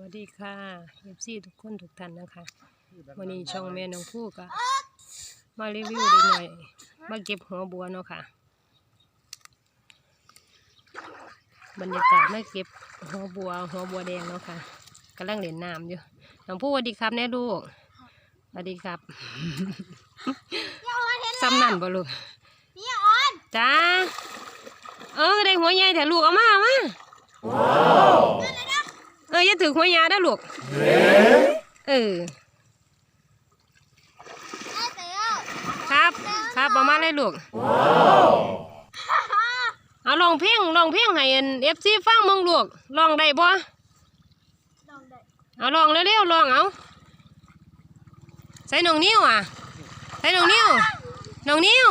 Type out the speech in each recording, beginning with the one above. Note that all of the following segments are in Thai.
วัสดีค่ะเอฟซีทุกคนทุกท่านนะคะ วันนี้ช่องแม่น้องผู้ก็มารีวิวเล็กหน่อย มาเก็บหัวบัวเนาะค่ะ บรรยากาศมาเก็บหัวบัว หัวบัวแดงเนาะค่ะกำลังเล่นน้ำอยู่ น้องผู้สวัสดีครับแน่ลูกสวัสดีครับซ้ำนั่นบ่ลูกนี่ออนจ้า เออได้หัวใหญ่แต่ลูกเอามาเอามาเอออย่าถือหัวใหญ่ได้อลูกเออได้เต๋อครับ ครับเอามาเลยลูกเอาลองเพลงลองเพลงให้เอฟซีฟังมึงลูกลองได้บ่ลองได้เอาลองเร็วๆลองเอาใส่น้องนิ้วอะใส่น้องนิ้วน้องนิ้ว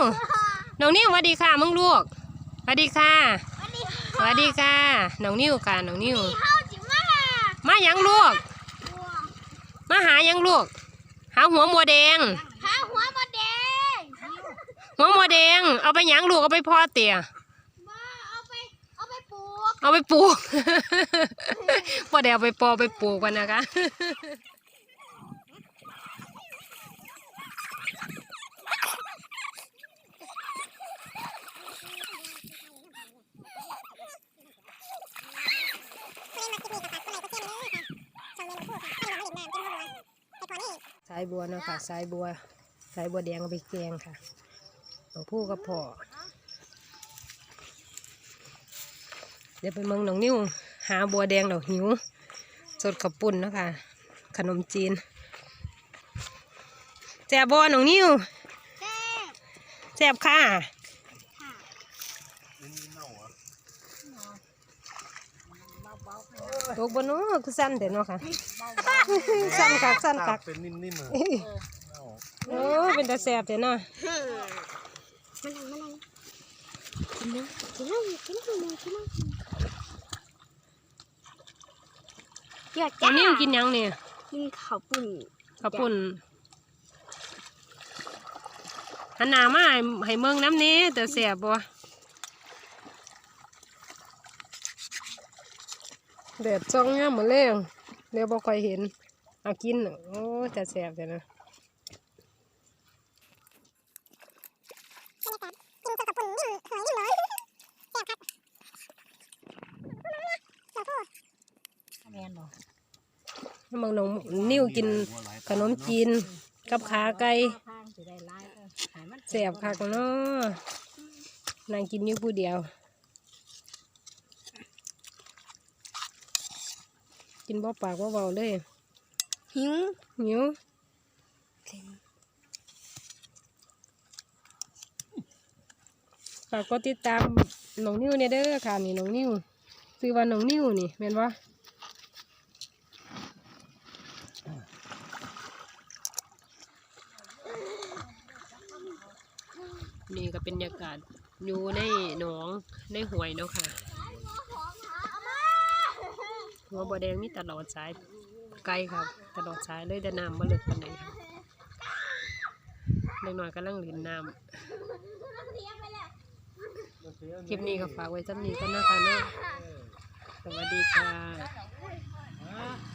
น้องนิ้วสวัสดีค่ะมึงลูกสวัสดีค่ะวันนี้สวัสดีค่ะน้องนิ้วค่ะน้องนิ้วเข้าจิมา มาหยังลูกบัวมาหาหยังลูก หาหัวหมัวแดง หาหัวมาแดงหัวหมัวแดง เอาไปหยังลูกเอาไปพอเตี่ยมาเอาไปเอาไปปลูก เอาไปปลูกพอเดี๋ยวเอาไปปอไปปลูกกันนะคะ สายบัวเนาะค่ะสายบัว สายบัวแดงเอาไปแกงค่ะหลวงพู่กับพ่อเดี๋ยวไปเมืองหนองนิ้วหาบัวแดงดอกหิว สดกับปุ่นเนาะคะ ขนมจีนแซ่บบัวหนองนิ้วแซ่บแซ่บค่ะค่ะ ตกบนนู้นคือสั้นแต่เนาะค่ะ สั้นคักสั้นคักเป็นนิ่มๆเลยโอ้เป็นตาแซ่บแต่เนาะมันอะไรมันอะไรกินนะกินนะกินนะกินนะหยอดหนอจ้างนิ้วกินหยังเนี่ยกินข้าวปุ่นข้าวปุ่นหันหน้ามาให้ให้เมืองน้ำนี้แต่แซ่บบ่ แดดจ้องเนี่ยเหมือนเลี้ยงเดี๋ยวบ่ค่อยเห็นเอากินโอ้จะแซ่บแต่นะแมนบอกน้ำมันน้องนิ้วกินขนมจีนกับขาไก่ข้างจะได้ไล่หายมันแซ่บคักเนาะนางกินอยู่ผู้เดียว กินบ่ปากบ่เบาเลยหิวหิวฝากกดติดตามน้องนิ้วเนี่ยเด้อค่ะนี่น้องนิ้วซื้อว่าน้องนิ้วนี่แม่นบ่นี่ก็เป็นบรรยากาศอยู่ในหนองในห้วยเนาะค่ะ หัวบัวแดงนี่ตลอดสายไกลครับ ตลอดสายเลยแต่น้ำมาเลึกปันไหนครับเล็กน้อยกำลังเล่นน้ำคลิปนี้ก็ฝากไว้จำนี้ก็นะคะเนาะสวัสดีค่ะ